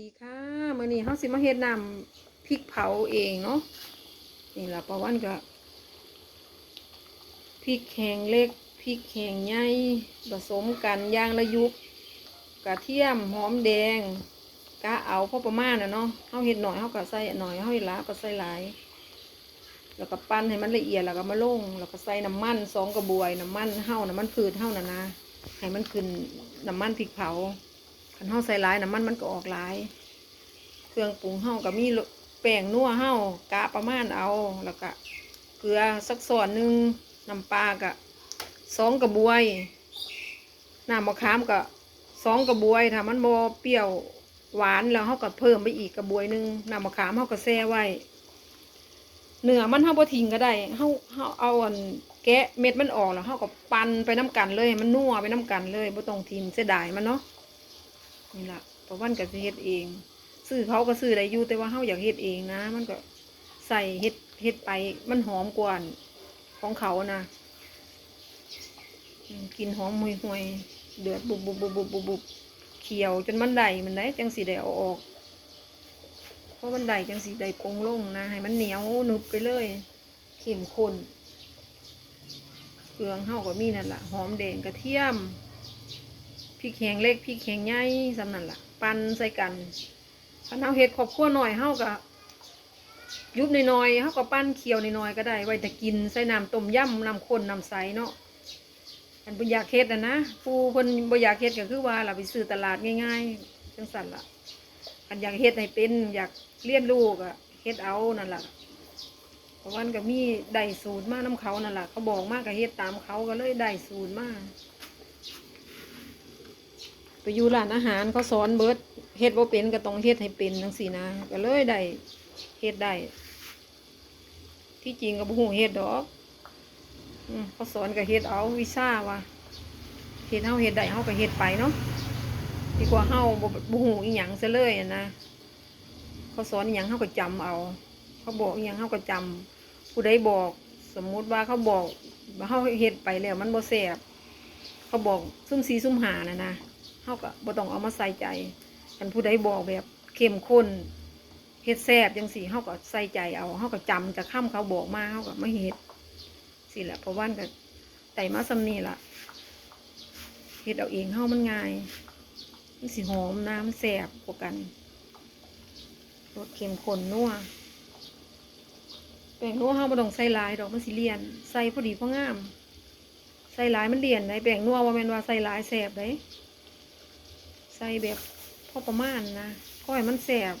ดีค่ะมื้อนี้เฮาสิมาเฮ็ดน้ำพริกเผาเองเนาะนี่ละประวันก็พริกแห้งเล็กพริกแห้งใหญ่ผสมกันย่างละยุบกระเทียมหอมแดงกะเอาพอประมาณนะเนาะเฮาเฮ็ดหน่อยเฮาก็ใส่หน่อยเฮาเฮ็ดหลาก็ใส่หลาย แล้วก็ปั้นให้มันละเอียดแล้วก็มาลงแล้วก็ใส่น้ำมันสองกระบวยน้ำมันเฮาน้ำมันพืชเฮานะนะให้มันขึ้นน้ำมันพริกเผา คันเฮาใส่หลายน้ำมันมันก็ออกหลาย เครื่องปรุงเฮาก็มีแป้งนัวเฮากะประมาณเอาแล้วก็เกลือสักส่วนหนึ่งน้ำปลาก็สองกระบวยน้ำมะขามก็สองกระบวยถ้ามันบ่เปรี้ยวหวานแล้วเฮาก็เพิ่มไปอีกกระบวยหนึ่งน้ำมะขามเฮาก็แช่ไว้เนื้อมันเฮาบ่ทิ้งก็ได้เฮาเฮาเอาอันแกะเม็ดมันออกแล้วเฮาก็ปั่นไปน้ำกันเลย มันนัวไปน้ำกันเลยบ่ต้องทิ้งเสียดายมันเนาะ นี่ละเพระวันก็สิเฮ็ดเองซื้อเขาก็ซื้อได้อยู่แต่ว่าเฮาอยากเฮ็ดเองนะ มันก็ใส่เฮ็ดเฮ็ดไป มันหอมกว่าของเขานะกินหอมห่วยหวยๆเดือดบุบบุบบุบบุบบุบบุบเคี่ยวจนมันได้มันได้จังสีได้เอาออกเพราะมันได้จังสีได้ปงลงนะให้มันเหนียวนุบไปเลยเข้มข้นเครื่องเฮาก็มีนั่นแหละหอมแดงกระเทียม พริกแห้งเล็กพริกแห้งใหญ่สำนั่นละปั่นใส่กันคันเฮาเฮ็ดครอบครัวหน่อยเฮาก็ยุบหน้อยๆเฮาก็ปั้นเคี่ยวหน้อยๆก็ได้ ไว้แต่กินใส่น้ำต้มยำน้ำข้นน้ำใสเนาะอันบ่อยาเฮ็ดนะนะผู้เพิ่นบ่อยาเฮ็ดก็คือว่าล่ะไปซื้อตลาดง่ายๆจังซั่นล่ะอันอยากเฮ็ดให้เป็นอยากเรียนรู้ก็เฮ็ดเอานั่นล่ะเพราะวันก็มีได้สูตรมานํเขานั่นล่ะเขาบอกมาก็เฮ็ดตามเขาก็เลยได้สูตรมาก ไปอยู่ร้านอาหารเขาสอนเบิดเฮ็ดบ่เป็นก็ต้องเฮ็ดให้เป็นจังซี่นะก็เลยได้เฮ็ดได้ที่จริงก็บ่ฮู้เฮ็ดดอกเขาสอนก็เฮ็ดเอาวิชาว่าเฮ็ดเฮาเฮ็ดได้เฮาก็เฮ็ดไปเนาะดีกว่าเฮาบ่บ่ฮู้อีหยังซะเลยนะเขาสอนอีหยังเฮาก็จำเอา เขาบอกอีหยังเฮาก็จำผู้ใดบอก สมมุติว่าเขาบอกว่าเฮาเฮ็ดไปแล้วมันบ่แซ่บเขาบอกซุ่มสีซุ่มหานะนะ เฮาก็บ่ต้องเอามาใส่ใจคันผู้ใดบอกแบบเข้มข้นเฮ็ดแซ่บจังซี่เฮาก็ใส่ใจเอาเฮาก็จำจากคำเขาบอกมาเฮาก็มาเฮ็ดสิแหละเพราะว่าก็ไต่มาซำนี้ล่ะเฮ็ดเอาเองเฮามันง่ายมันสิหอมน้ำแซ่บกว่ากันรสเข้มข้นนัวแป้งนัวเฮาบ่ต้องใส่ลายดอกมันสิเลี่ยน ใส่พอดีพองาม ใส่ลายมันเลี่ยนได้แป้งนัวว่าแม่นว่าใส่ลายแซ่บได้ ส่แบบพอประมาณนะก็ให้มันแสบ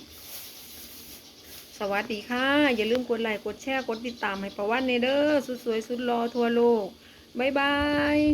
สวัสดีค่ะ อย่าลืมกดไลค์กดแชร์กดติดตามให้ประวันเนเดอร์สุดสวยสุดรอทั่วโลก บ๊ายบาย